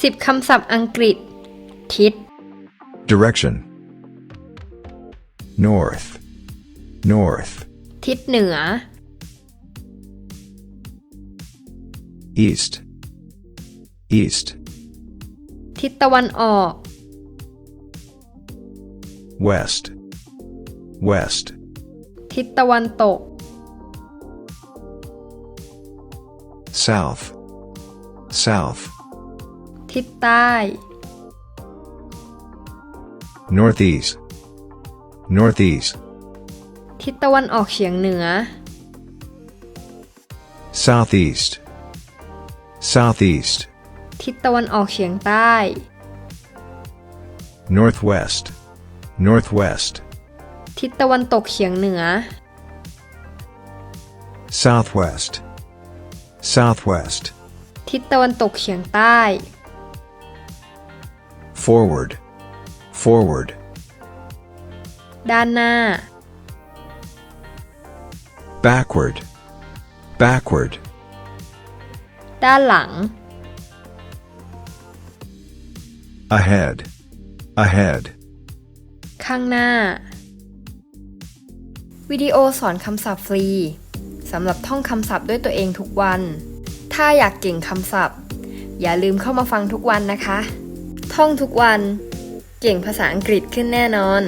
10 คำศัพท์อังกฤษ ทิศ Direction. North. North. ทิศเหนือ East. East. ทิศตะวันออก West. West. ทิศตะวันตก South. South. ทิศใต้ Northeast. Northeast. ทิศตะวันออกเฉียงเหนือ Southeast. Southeast. ทิศตะวันออกเฉียงใต้ Northwest. Northwest. ทิศตะวันตกเฉียงเหนือ Southwest. Southwest. ทิศตะวันตกเฉียงใต้ Forward. Forward. ด้านหน้า Backward. Backward. ด้านหลัง Ahead. Ahead. ข้างหน้า วิดีโอสอนคำศัพท์ฟรีสำหรับท่องคำศัพท์ด้วยตัวเองทุกวัน ถ้าอยากเก่งคำศัพท์ อย่าลืมเข้ามาฟังทุกวันนะคะ ท่องทุกวัน เก่งภาษาอังกฤษขึ้นแน่นอน